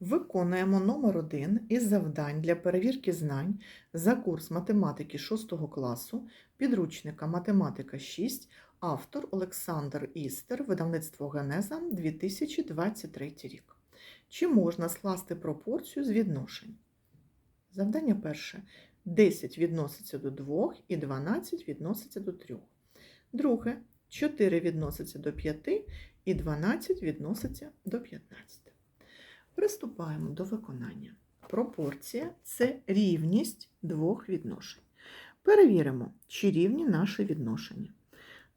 Виконуємо номер 1 із завдань для перевірки знань за курс математики 6 класу, підручника Математика 6, автор Олександр Істер, видавництво Генеза 2023 рік. Чи можна скласти пропорцію з відношень? Завдання перше. 10 відноситься до 2 і 12 відноситься до 3. Друге. 4 відноситься до 5 і 12 відноситься до 15. Приступаємо до виконання. Пропорція це рівність двох відношень. Перевіримо, чи рівні наші відношення.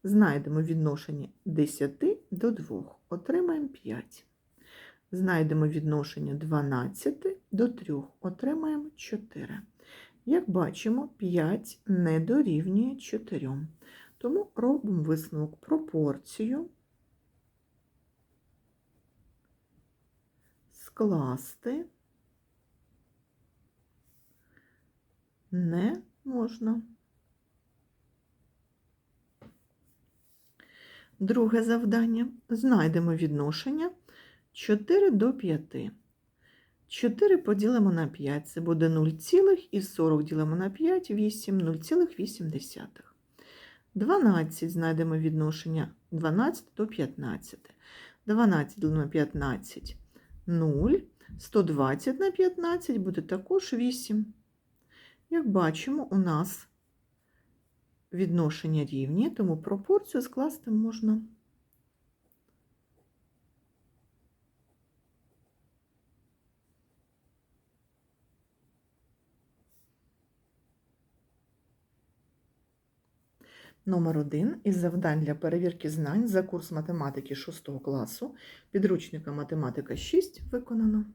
Знайдемо відношення 10 до 2, отримаємо 5. Знайдемо відношення 12 до 3, отримаємо 4. Як бачимо, 5 не дорівнює 4. Тому робимо висновок пропорцію скласти не можна. Друге завдання. Знайдемо відношення 4 до 5. 4 поділимо на 5, це буде 0, і 40 ділимо на 5, 8, 0,8. 12 знайдемо відношення 12 до 15. 12 ділимо на 15 0. 120 на 15 буде також 8. Як бачимо, у нас відношення рівні, тому пропорцію скласти можна. Номер 1 із завдань для перевірки знань за курс математики 6 класу підручника Математика 6 виконано.